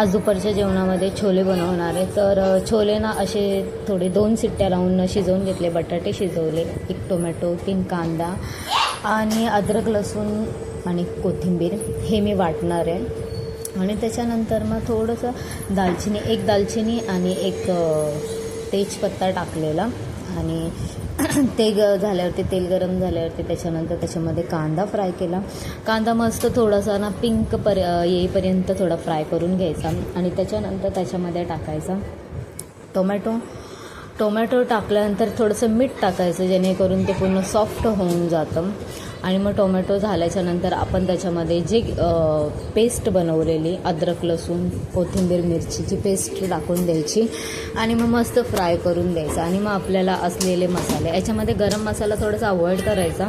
आज दुपारच्या जेवणामध्ये छोले बनवणार आहे. तर छोले ना असे थोडे दोन सिट्ट्या लावून शिजवून घेतले बटाटे शिजवले एक टोमॅटो तीन कांदा आणि अद्रक लसूण आणि कोथिंबीर हे मी वाटणार आहे. आणि त्याच्यानंतर मग थोडंसं दालचिनी एक दालचिनी आणि एक तेजपत्ता टाकलेला. आणि ते ग झाल्यावरती तेल गरम झाल्यावरती त्याच्यानंतर त्याच्यामध्ये कांदा फ्राय केला. कांदा मस्त थोडासा ना पिंक पर येईपर्यंत थोडा फ्राय करून घ्यायचा आणि त्याच्यानंतर त्याच्यामध्ये टाकायचा टोमॅटो. टोमॅटो टाकल्यानंतर थोडंसं मीठ टाकायचं जेणेकरून ते पूर्ण सॉफ्ट होऊन जातं. आणि मग टोमॅटो झाल्याच्यानंतर आपण त्याच्यामध्ये जे पेस्ट बनवलेली अद्रक लसूण कोथिंबीर मिरचीची पेस्ट टाकून द्यायची आणि मग मस्त फ्राय करून द्यायचं. आणि मग आपल्याला असलेले मसाले याच्यामध्ये गरम मसाला थोडासा अवॉइड करायचा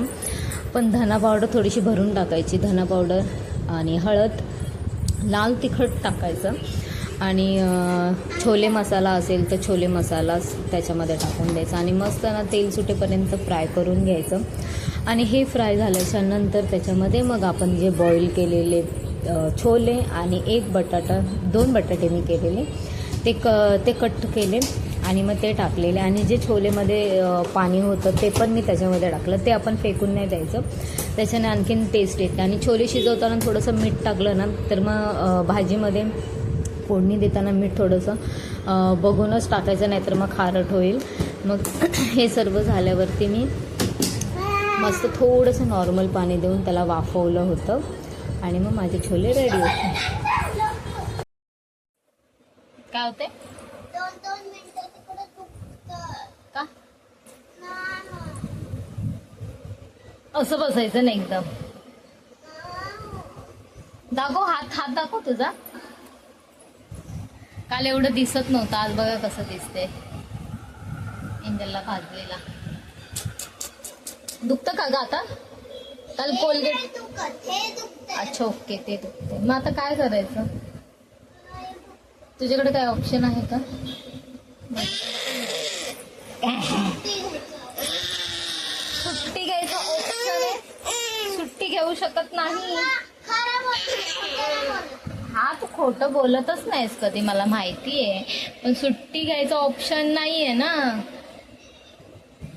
पण धना पावडर थोडीशी भरून टाकायची. धना पावडर आणि हळद लाल तिखट टाकायचं. आणि छोले मसाला असेल तर छोले मसाला त्याच्यामध्ये टाकून द्यायचा आणि मस्त ना तेल सुटेपर्यंत फ्राय करून घ्यायचं. आणि हे फ्राय झाल्याच्यानंतर त्याच्यामध्ये मग आपण जे बॉईल केलेले छोले आणि एक बटाटा दोन बटाटे मी केलेले ते क ते कट केले आणि मग ते टाकलेले. आणि जे छोलेमध्ये पाणी होतं ते पण मी त्याच्यामध्ये टाकलं. ते आपण फेकून नाही द्यायचं. त्याच्याने आणखीन टेस्ट येते. आणि छोले शिजवताना थोडंसं मीठ टाकलं ना तर मग भाजीमध्ये फोडणी देताना मीठ थोडंसं बघूनच टाकायचं नाहीतर मग खारट होईल. मग हे सर्व झाल्यावरती मी मस्त थोडंसं नॉर्मल पाणी देऊन त्याला वाफवलं होतं. आणि मग माझे छोले रेडी होते. काय होते? का? असं बसायचं नाही एकदम. दाखव हात हात दाखव तुझा. काल एवढं दिसत नव्हतं. आज बघा कसं दिसते इंजलला खाजलेला दुखतं का ग आता? काल कोलगेट. अच्छा ओके ते दुखते मग आता काय करायचं? तुझ्याकडे काय ऑप्शन आहे का? सुट्टी घ्यायची. ऑप्शन सुट्टी घेऊ शकत नाही. हा तू खोटं बोलतच नाहीस कधी मला माहिती आहे पण सुट्टी घ्यायचं ऑप्शन नाही आहे ना.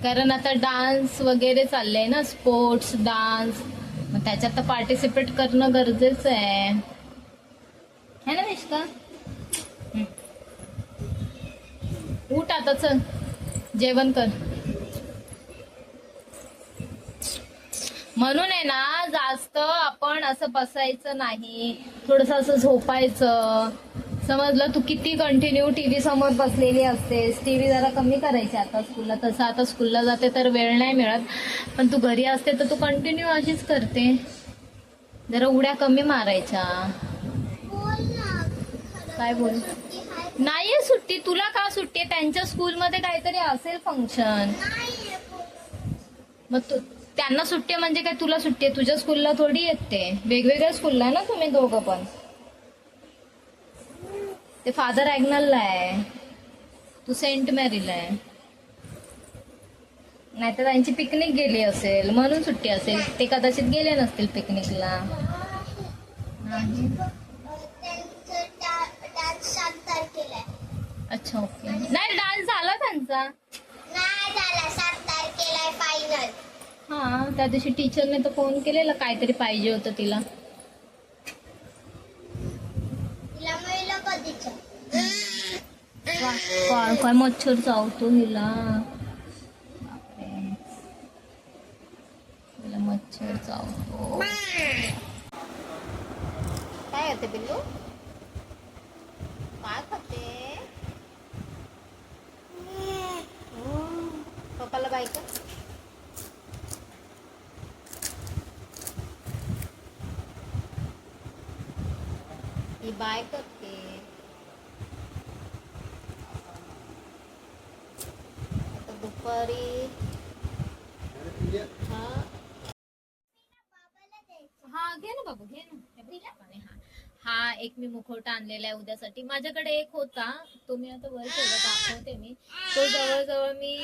कारण आता डान्स वगैरे चालले ना स्पोर्ट्स डान्स मग त्याच्यात तर पार्टिसिपेट करणं गरजेचं आहे. है ना निष्का? उठ आता चल. जेवण कर. म्हणून आहे ना जास्त आपण असं बसायचं नाही. थोडस असं झोपायचं. समजलं? तू किती कंटिन्यू टीव्ही समोर बसलेली असतेस. टीव्ही जरा कमी करायची आता स्कूलला तसं आता स्कूलला जाते तर वेळ नाही मिळत. पण तू घरी असते तर तू कंटिन्यू अशीच करते. जरा उड्या कमी मारायच्या. काय बोल. नाहीये सुट्टी. तुला का सुट्टी आहे? त्यांच्या स्कूलमध्ये काहीतरी असेल फंक्शन. मग तू त्यांना सुट्टी म्हणजे काय? तुला सुट्टी? आहे तुझ्या स्कूलला थोडी येते. वेगवेगळ्या स्कूलला आहे ना तुम्ही दोघं पण? ते फादर ॲग्नलला आहे. तू सेंट मॅरीला आहे. नाहीतर त्यांची पिकनिक गेली असेल. म्हणून सुट्टी असेल. ते कदाचित गेले नसतील पिकनिकला अच्छा ओके नाही डान्स झाला त्यांचा? नाही झाला. सात तारखेला फायनल हा त्या दिवशी टीचरने तर फोन केलेला काहीतरी पाहिजे होतं तिला. काय मच्छर चावतो हिला. बापरे. हिला मच्छर चावतो. काय होते बिल्लू? काय खाते पप्पाला बाय बाय करते. आता दुपारी हा. हा घे ना बाबू घे ना. हा एक मी मुखवटा आणलेला आहे उद्यासाठी. माझ्याकडे एक होता. तो मी आता वर ठेवला दाखवते मी. तो जवळजवळ मी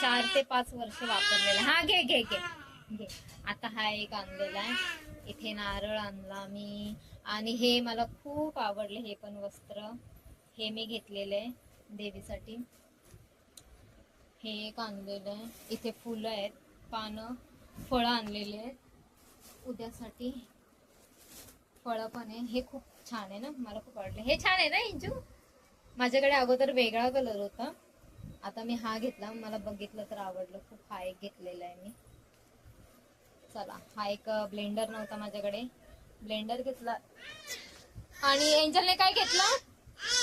चार ते पाच वर्ष वापरलेला हा घे घे घे. घे. आता हा एक आणलेला आहे. इथे नारळ आणला मी. आणि हे मला खूप आवडले हे पण वस्त्र. हे मी घेतलेले आहे देवीसाठी. हे एक आणलेलं आहे. इथे फुलं आहेत पानं फळं आणलेली आहेत. उद्यासाठी फळं पण आहे. हे खूप छान आहे ना? मला खूप आवडलं. हे छान आहे ना इंजू? माझ्याकडे अगोदर वेगळा कलर होता. आता मी हा घेतला. मला बघितलं तर आवडलं खूप. हा एक घेतलेला आहे मी. चला हा एक ब्लेंडर नव्हता माझ्याकडे. ब्लेंडर घेतला. आणि एंजलने काय घेतलं?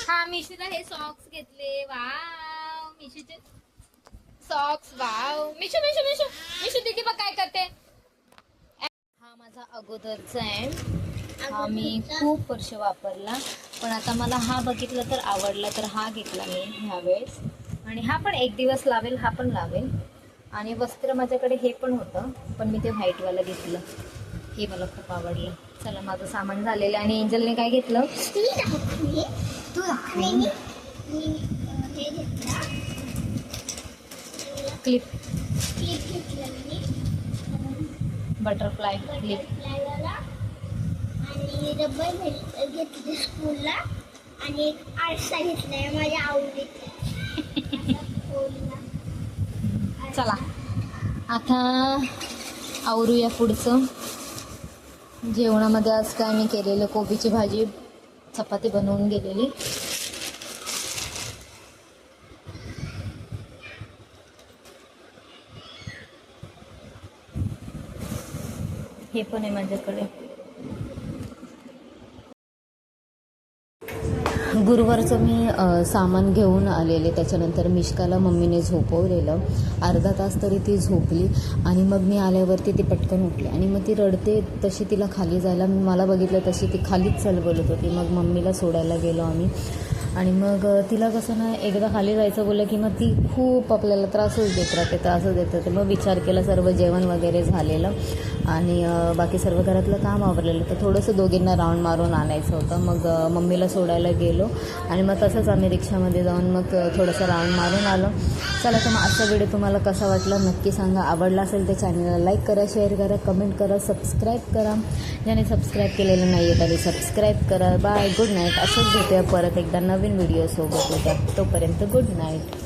हा मिशीला हे सॉक्स घेतले. वाव मिशीचे सॉक्स वाव. मिशू मिशू मिशू. मिशू दीदी बघ काय करते. हा माझा अगोदरचा आहे. हा मी खूप वर्ष वापरला. पण आता मला हा बघितला तर आवडला तर हा घेतला मी ह्यावेळेस. आणि हा पण एक दिवस लावेल हा पण लावेल. आणि वस्त्र माझ्याकडे हे पण होतं पण मी ते व्हाईटवालं घेतलं. हे मला खूप आवडलं. चला माझं सामान झालेलं आणि एंजलने काय घेतलं? तू मी हे घेतला क्लिप. Clip butterfly clip. आणि रबर घेत- घेतले स्कूलला आणि एक आरसा घेतलाय माझ्या आवडीचा चला आता आवरूया पुढचं. जेवणामध्ये आज काय मी केलेलं? कोबीची भाजी चपाती बनवून गेलेली. हे पण आहे माझ्याकडे. गुरुवारचं मी सामान घेऊन आलेले. त्याच्यानंतर मिश्काला मम्मीने झोपवलेलं. अर्धा तास तरी ती झोपली आणि मग मी आल्यावरती ती पटकन उठली. आणि मग ती रडते तशी तिला खाली जायला मला बघितलं तशी ती खालीच चलबलत होती. मग मम्मीला सोडायला गेलो आम्ही. आणि मग तिला कसं ना एकदा खाली जायचं बोललं की मग ती खूप आपल्याला त्रासच देत राहते त्रासच देत राहते. मग विचार केला सर्व जेवण वगैरे झालेलं. आणि बाकी सर्व घरातलं काम आवरलेलं. तर थोडंसं दोघींना राऊंड मारून आणायचं होतं. मग मम्मीला सोडायला गेलो. आणि मग तसंच आम्ही रिक्षामध्ये जाऊन मग थोडंसं राऊंड मारून आलो. चला तर मग आजचा व्हिडिओ तुम्हाला कसा वाटला नक्की सांगा. आवडला असेल तर चॅनलला लाईक करा शेअर करा कमेंट करा सबस्क्राईब करा. ज्याने सबस्क्राईब केलेलं नाही आहे त्याने सबस्क्राईब करा. Bye good night. असंच भेटूया परत एकदा नवीन व्हिडिओसोबत. उद्या तोपर्यंत गुड नाईट.